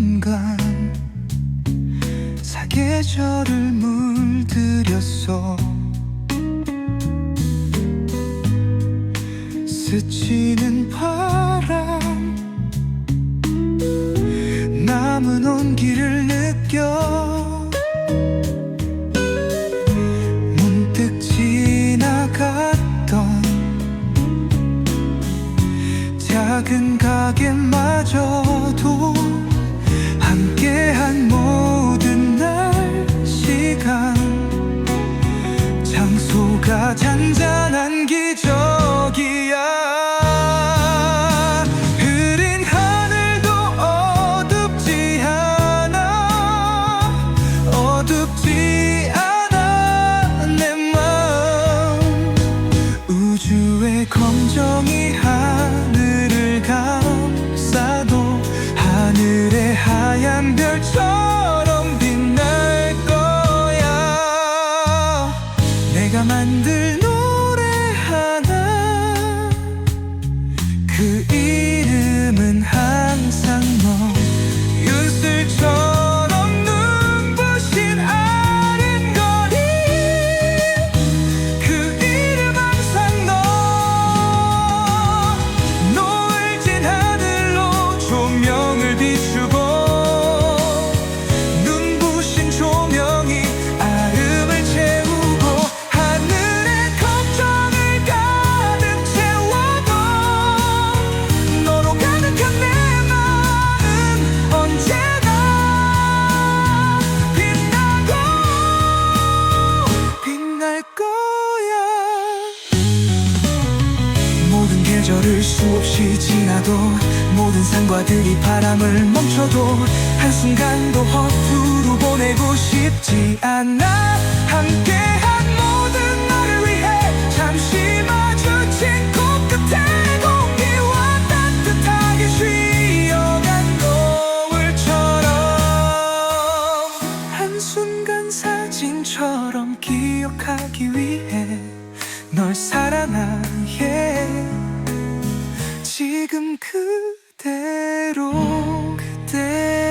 순간 사계절을 물들였어. 스치는 바람 남은 온기를 느껴. 문득 지나갔던 작은 가게만 장소가 잔잔한 기적이야. 흐린 하늘도 어둡지 않아. 어둡지 않아 내 마음. 우주의 검정이 내가 만들 거야. 모든 계절을 수없이 지나도 모든 산과들이 바람을 멈춰도 한순간도 허투루 보내고 싶지 않아 처럼 기억하기 위해 널 사랑한 예 지금 그대로 그대